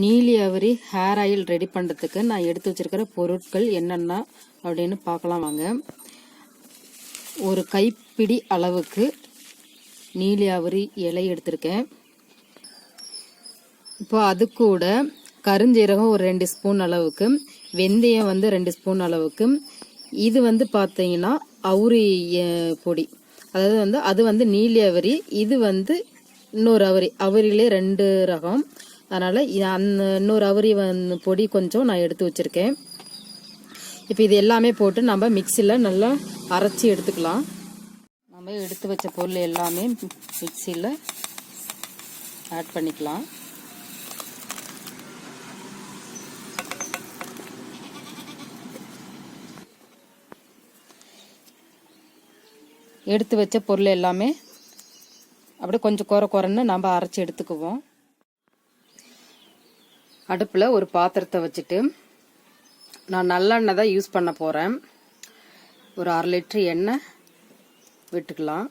நீலி அவரி hair oil ready பண்ணுறதுக்கு நான் எடுத்து வச்சிருக்கிற பொருட்கள் என்னென்ன அப்படின்னு பார்க்கலாம் வாங்க. ஒரு கைப்பிடி அளவுக்கு நீலி அவரி இலை எடுத்திருக்கேன். இப்போ அது கூட கருஞ்சீரகம் ஒரு ரெண்டு ஸ்பூன் அளவுக்கு வெந்தயம் வந்து ரெண்டு ஸ்பூன் அளவுக்கு. இது வந்து பார்த்தீங்கன்னா அவுரி பொடி. அதாவது வந்து அது வந்து நீலி அவரி இது வந்து இன்னொரு அவரி அவரிலே ரெண்டு ரகம். அதனால் அந்த இன்னொரு அவரி வந்து பொடி கொஞ்சம் நான் எடுத்து வச்சுருக்கேன். இப்போ இது எல்லாமே போட்டு நம்ம மிக்சியில் நல்லா அரைச்சி எடுத்துக்கலாம். நம்ம எடுத்து வச்ச பொருள் எல்லாமே மிக்சியில் ஆட் பண்ணிக்கலாம். எடுத்து வச்ச பொருள் எல்லாமே அப்படியே கொஞ்சம் குறை குறைன்னு நம்ம அரைச்சி எடுத்துக்குவோம். அடுப்பில் ஒரு பாத்திரத்தை வச்சுட்டு நான் நல்லெண்ணெய் தான் யூஸ் பண்ண போகிறேன் ஒரு அரை லிட்ரு எண்ணெய் விட்டுக்கலாம்.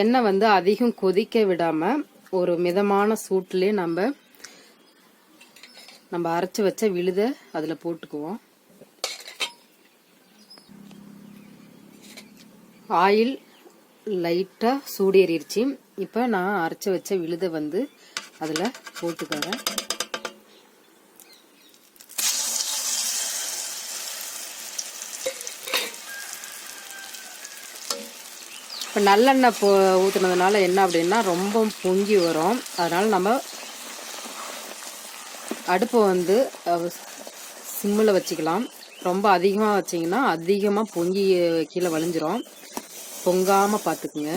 எண்ணெய் வந்து அதிகம் கொதிக்க விடாமல் ஒரு மிதமான சூட்டிலே நம்ம நம்ம அரைச்சி வச்ச விழுத அதில் போட்டுக்குவோம். ஆயில் லைட்டாக சூடேறிடுச்சு. இப்போ நான் அரைச்சி வச்ச விழுத வந்து அதில் போட்டுக்கிறேன். இப்போ நல்லெண்ணெய் போ ஊற்றுனதுனால என்ன அப்படின்னா ரொம்ப பொங்கி வரும். அதனால் நம்ம அடுப்பை வந்து சிம்மில் வச்சுக்கலாம். ரொம்ப அதிகமாக வச்சிங்கன்னா அதிகமாக பொங்கி கீழே வலிஞ்சிரும் பொங்காமல் பார்த்துக்குங்க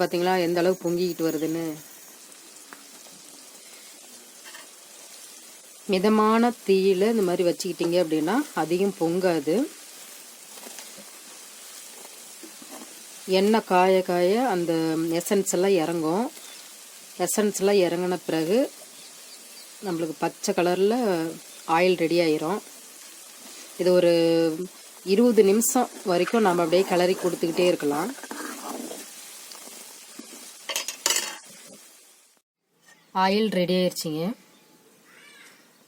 பார்த்தீங்களா எந்த அளவு பொங்கிக்கிட்டு வருதுன்னு. மிதமான தீயில இந்த மாதிரி வச்சுக்கிட்டீங்க அப்படின்னா அதிகம் பொங்காது. எண்ணெய் காய காய அந்த எசன்ஸ் எல்லாம் இறங்கும். எசன்ஸ் எல்லாம் இறங்கின பிறகு நம்மளுக்கு பச்சை கலரில் ஆயில் ரெடி ஆயிரும். இது ஒரு இருபது நிமிஷம் வரைக்கும் நம்ம அப்படியே கிளறி கொடுத்துக்கிட்டே இருக்கலாம். ஆயில் ரெடி ஆயிடுச்சிங்க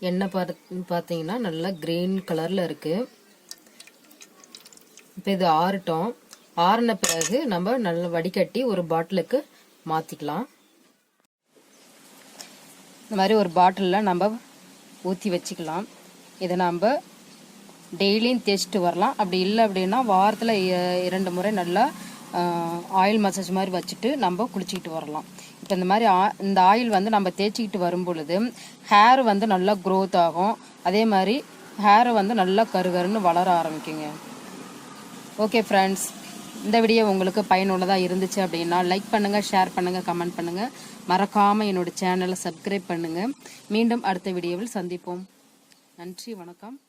எண்ணெய் பார்த்து பார்த்தீங்கன்னா நல்லா க்ரீன் கலரில் இருக்குது இப்போ இது ஆறட்டும். ஆறின பிறகு நம்ம நல்லா வடிகட்டி ஒரு பாட்டிலுக்கு மாற்றிக்கலாம் இந்த மாதிரி ஒரு பாட்டிலில் நம்ம ஊற்றி வச்சுக்கலாம். இதை நம்ம டெய்லியும் தேய்ச்சிட்டு வரலாம். அப்படி இல்லை அப்படின்னா வாரத்தில் இரண்டு முறை நல்லா ஆயில் மசாஜ் மாதிரி வச்சுட்டு நம்ம குளிச்சுக்கிட்டு வரலாம். இப்போ இந்த மாதிரி ஆ- இந்த ஆயில் வந்து நம்ம தேய்ச்சிக்கிட்டு வரும் பொழுது ஹேர் வந்து நல்லா க்ரோத் ஆகும். அதே மாதிரி ஹேர் வந்து நல்லா கருகருன்னு வளர ஆரம்பிக்குங்க. ஓகே ஃப்ரெண்ட்ஸ் இந்த வீடியோ உங்களுக்கு பயனுள்ளதாக இருந்துச்சு அப்படின்னா லைக் பண்ணுங்கள் ஷேர் பண்ணுங்கள் கமெண்ட் பண்ணுங்கள் மறக்காமல் என்னோட சேனலை சப்ஸ்கிரைப் பண்ணுங்கள் மீண்டும் அடுத்த வீடியோவில் சந்திப்போம். நன்றி வணக்கம்.